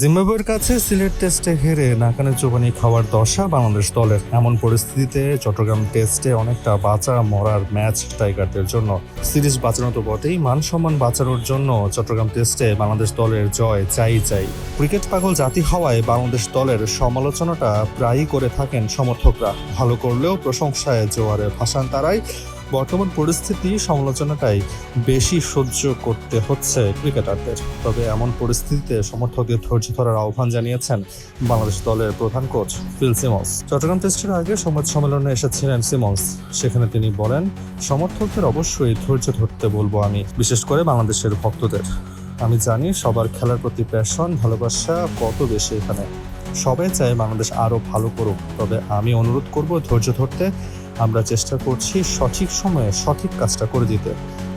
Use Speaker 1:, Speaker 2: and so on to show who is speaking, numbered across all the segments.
Speaker 1: জিম্বাবুয়ের কাছে সিলেট টেস্টে হেরে নাকানে চোবানি খাওয়ার দশা বাংলাদেশ দলের। এমন পরিস্থিতিতে চট্টগ্রাম টেস্টে অনেকটা বাঁচা মরার ম্যাচ টাইগারদের জন্য। সিরিজ বাঁচানো তো বটেই মান সম্মান বাঁচানোর জন্য চট্টগ্রাম টেস্টে বাংলাদেশ দলের জয় চাই চাই। ক্রিকেট পাগল জাতি হওয়ায় বাংলাদেশ দলের সমালোচনাটা প্রায়ই করে থাকেন সমর্থকরা। ভালো করলেও প্রশংসায় জোয়ারে ভাসান তারাই। বর্তমান পরিস্থিতি সমালোচনাটাই বেশি সহ্য করতে হচ্ছে ক্রিকেটারদের। তবে এমন পরিস্থিতিতে সমর্থকদের ধৈর্য ধরার আহ্বান জানিয়েছেন বাংলাদেশ দলের প্রধান কোচ ফিল সিমন্স। চট্টগ্রাম টেস্টের আগে সংবাদ সম্মেলনে এসেছিলেন সিমন্স। সেখানে তিনি বলেন, সমর্থকদের অবশ্যই ধৈর্য ধরতে বলব আমি, বিশেষ করে বাংলাদেশের ভক্তদের। আমি জানি সবার খেলার প্রতি প্যাশন ভালোবাসা কত বেশি এখানে। সবাই চায় বাংলাদেশ আরও ভালো করুক, তবে আমি অনুরোধ করব ধৈর্য ধরতে আমরা চেষ্টা করছি সঠিক সময়ে সঠিক কাজটা করে দিতে।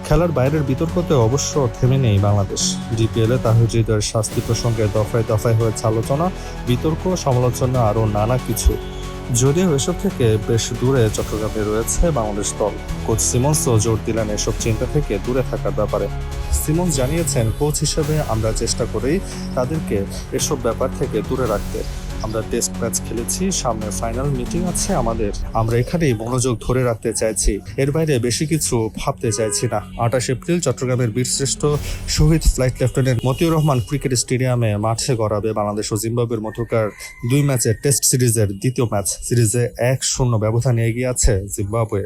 Speaker 1: খেলার বাইরের বিতর্কতে অবশ্য থেমে নেই বাংলাদেশ। ডিপিএলে তাহিদের শাস্তি প্রসঙ্গে দফায় দফায় হয়েছে আলোচনা, বিতর্ক, সমালোচনা আরও নানা কিছু। যদিও এসব থেকে বেশ দূরে চট্টগ্রামে রয়েছে বাংলাদেশ দল। কোচ সিমন্সও জোর দিলেন এসব চিন্তা থেকে দূরে থাকার ব্যাপারে। সিমন্স জানিয়েছেন, কোচ হিসেবে আমরা চেষ্টা করি তাদেরকে এসব ব্যাপার থেকে দূরে রাখতে। আমরা টেস্ট ম্যাচ খেলেছি, সামনে ফাইনাল মিটিং আছে আমাদের। আমরা এখানেই মনোযোগ ধরে রাখতে চাইছি। এর বাইরে বেশি কিছু ভাবতে চাইছি না। আঠাশ এপ্রিল চট্টগ্রামের বীরশ্রেষ্ঠ শহীদ flight lieutenant Motiur Rahman cricket স্টেডিয়ামে মাঠে গড়াবে বাংলাদেশ ও জিম্বাবুয়ের মধ্যকার দুই ম্যাচের টেস্ট সিরিজের দ্বিতীয় ম্যাচ সিরিজে এক শূন্য ব্যবধানে এগিয়ে আছে জিম্বাবুয়ে।